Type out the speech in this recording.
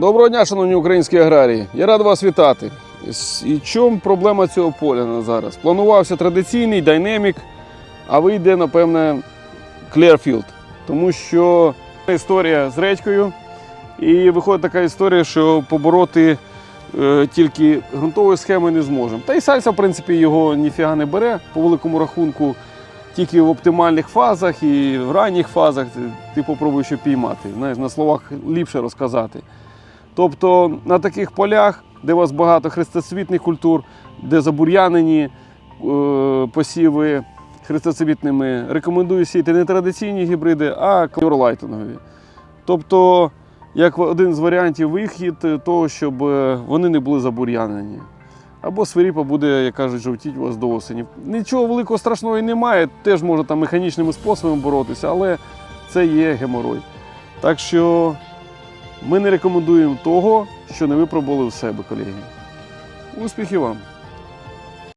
Доброго дня, шановні українські аграрії. Я рад вас вітати. І чому проблема цього поля на зараз? Планувався традиційний дайнемік, а вийде, напевне, Clearfield. Тому що історія з редькою. І виходить така історія, що побороти е, тільки ґрунтовою схемою не зможемо. Та й сальса, в принципі, його ніфіга не бере по великому рахунку. Тільки в оптимальних фазах і в ранніх фазах ти, ти попробуй ще піймати. Знаєш, на словах ліпше розказати. Тобто на таких полях, де у вас багато хрестоцвітних культур, де забур'янені е, посіви хрестоцвітними, рекомендую сіяти не традиційні гібриди, а кльорлайтингові. Тобто, як один з варіантів вихід е, того, щоб е, вони не були забур'янені. Або свиріпа буде, як кажуть, жовтіть у вас до осені. Нічого великого страшного і немає, теж можна там механічними способами боротися, але це є геморой. Так що ми не рекомендуємо того, що не випробували в себе, колеги. Успіхів вам!